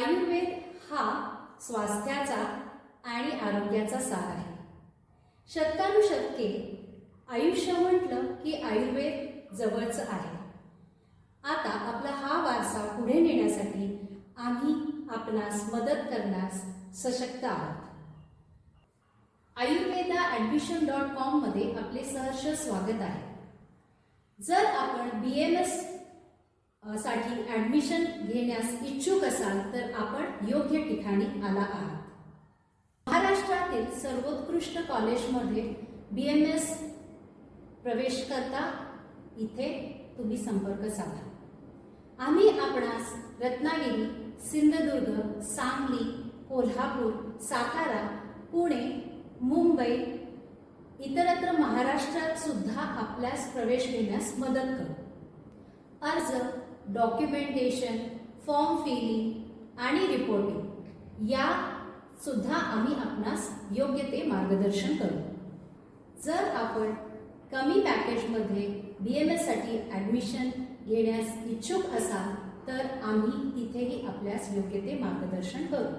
आयुर्वेद हा स्वास्थ्याचा आणि आरोग्याचा सार आहे. शतकानुशतके आयुष्य म्हटलं की आयुर्वेद जवळचं आहे. आता आपला हा वारसा पुढे नेण्यासाठी आम्ही आपणास मदत करण्यास सशक्त आहोत. आयुर्वेदा ॲडमिशन डॉट कॉममध्ये आपले सहर्ष स्वागत आहे. जर आपण बी एम साठी ॲडमिशन घेण्यास इच्छुक असाल तर आपण योग्य ठिकाणी आला आहात. महाराष्ट्रातील सर्वोत्कृष्ट कॉलेजमध्ये बी एम एस प्रवेश करता इथे तुम्ही संपर्क साधा. आम्ही आपणास रत्नागिरी सिंधुदुर्ग सांगली कोल्हापूर सातारा पुणे मुंबई इतरत्र महाराष्ट्रात सुद्धा आपल्यास प्रवेश घेण्यास मदत करू. अर्ज डॉक्युमेंटेशन फॉर्म फिलिंग आणि रिपोर्टिंग या सुद्धा आम्ही आपणास योग्य ते मार्गदर्शन करू. जर आपण कमी पॅकेजमध्ये बी एम एससाठी ॲडमिशन घेण्यास इच्छुक असाल तर आम्ही तिथेही आपल्यास योग्य ते मार्गदर्शन करू.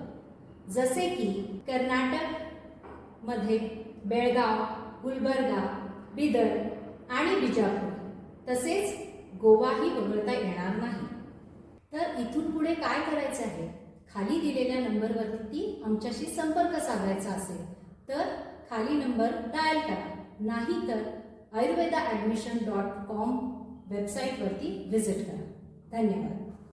जसे की कर्नाटकमध्ये बेळगाव गुलबर्गा बिदर आणि बिजापूर. तसेच गोवाही वगळता येणार नाही. तर इथून पुढे काय करायचं आहे? खाली दिलेल्या नंबरवरती आमच्याशी संपर्क साधायचा असेल तर खाली नंबर डायल करा. नाही तर आयुर्वेदा ॲडमिशन डॉट कॉम वेबसाईटवरती व्हिजिट करा. धन्यवाद.